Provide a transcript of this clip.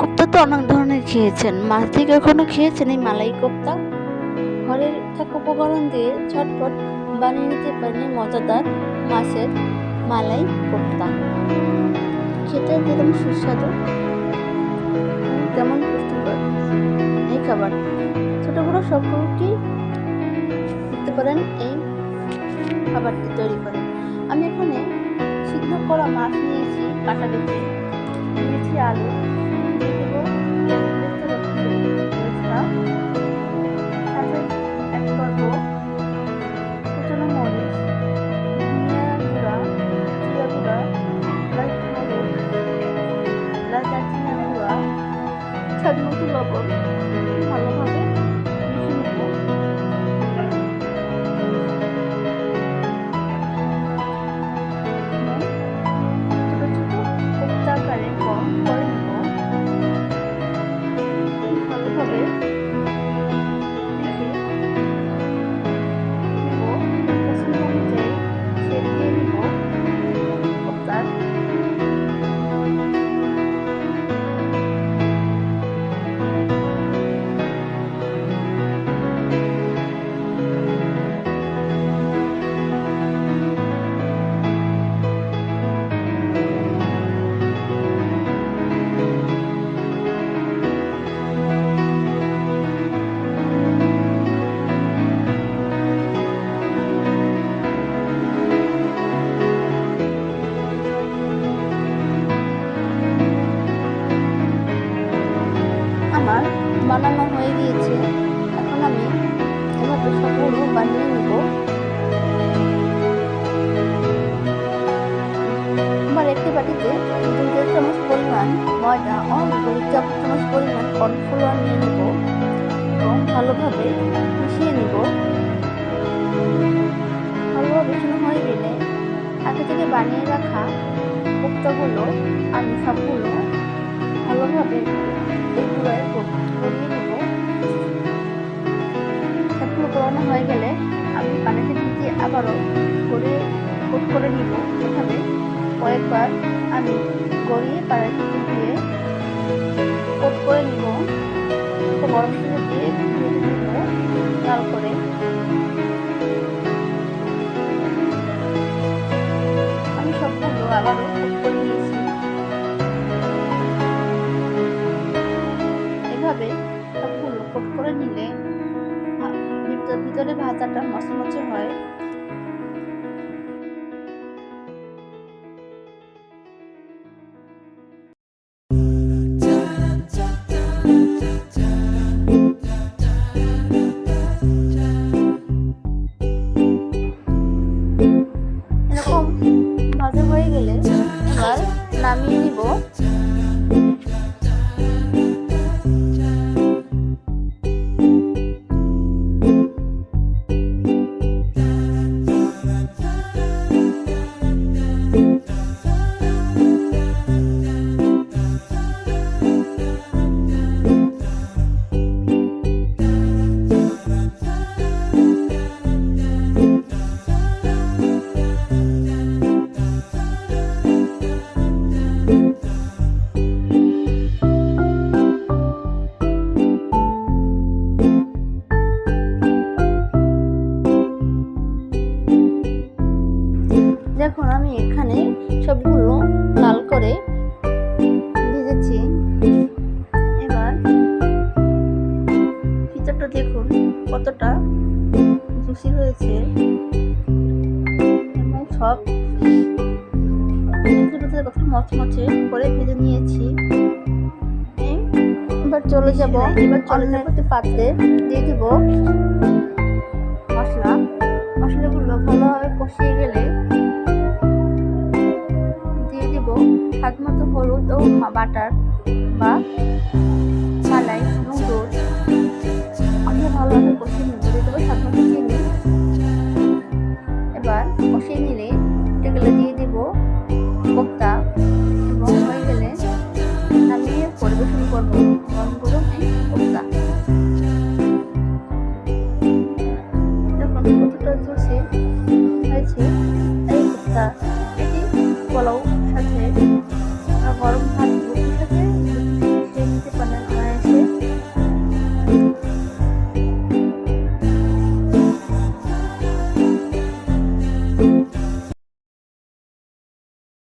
কোপ্তা তো অনেক ধরনের খেয়েছেন। মাছ দিয়ে কখনো খেয়েছেন এই মালাই কোপ্তা? ঘরের থাকা উপকরণ দিয়ে ঝটপট বানিয়ে নিতে পারেন মজাদার মাছের মালাই কোপ্তা। খেতে যেরকম সুস্বাদু, তেমন পুষ্টিকর এই খাবার। ছোট বড় সকলকে করতে পারেন এই খাবারটি তৈরি করে। আমি এখানে সিদ্ধ করা মাছ নিয়েছি কাটা বেছে নিয়েছি আলু দিয়ে দেবো বেরেস্তা বেরেস্তা সাথে অ্যাড আমার বানানো হয়ে গিয়েছে। এখন আমি এভাবে সবগুলো বানিয়ে নেব। আমার একটি বাটিতে দুই দেড় চামচ পরিমাণ, ময়দা ও দুই চামচ চামচ পরিমাণ কর্নফ্লাওয়ার নিয়ে নেব এবং ভালোভাবে মিশিয়ে নেব। ভালোভাবে মিশানো হয়ে গেলে আগে থেকে বানিয়ে রাখা কোপ্তাগুলো আমি সবগুলো ভালোভাবে সবগুলো গড়ানো হয়ে গেলে আমি পানিতে ভিজিয়ে আবারও গড়িয়ে কোট করে নিব। এভাবে কয়েকবার আমি গড়িয়ে পানিতে ভিজিয়ে কোট করে নিব। গরম দিয়ে দেখুন, আমি এখানে সবগুলো লাল করে ভেজেছি। এবার ভিতরটা দেখুন, কতটা জুসি হয়েছে। এবং সব ভিতরে মচমচে করে ভেজে নিয়েছি। এবার চলে যাব, এবার অন্য একটি পাত্রে। দিয়ে দিব মশলা। মশলাগুলো ভালোভাবে কষিয়ে গেলে দিয়ে দিব স্বাদ মতো হলুদ ও বাটার বা ছালাই নুডলস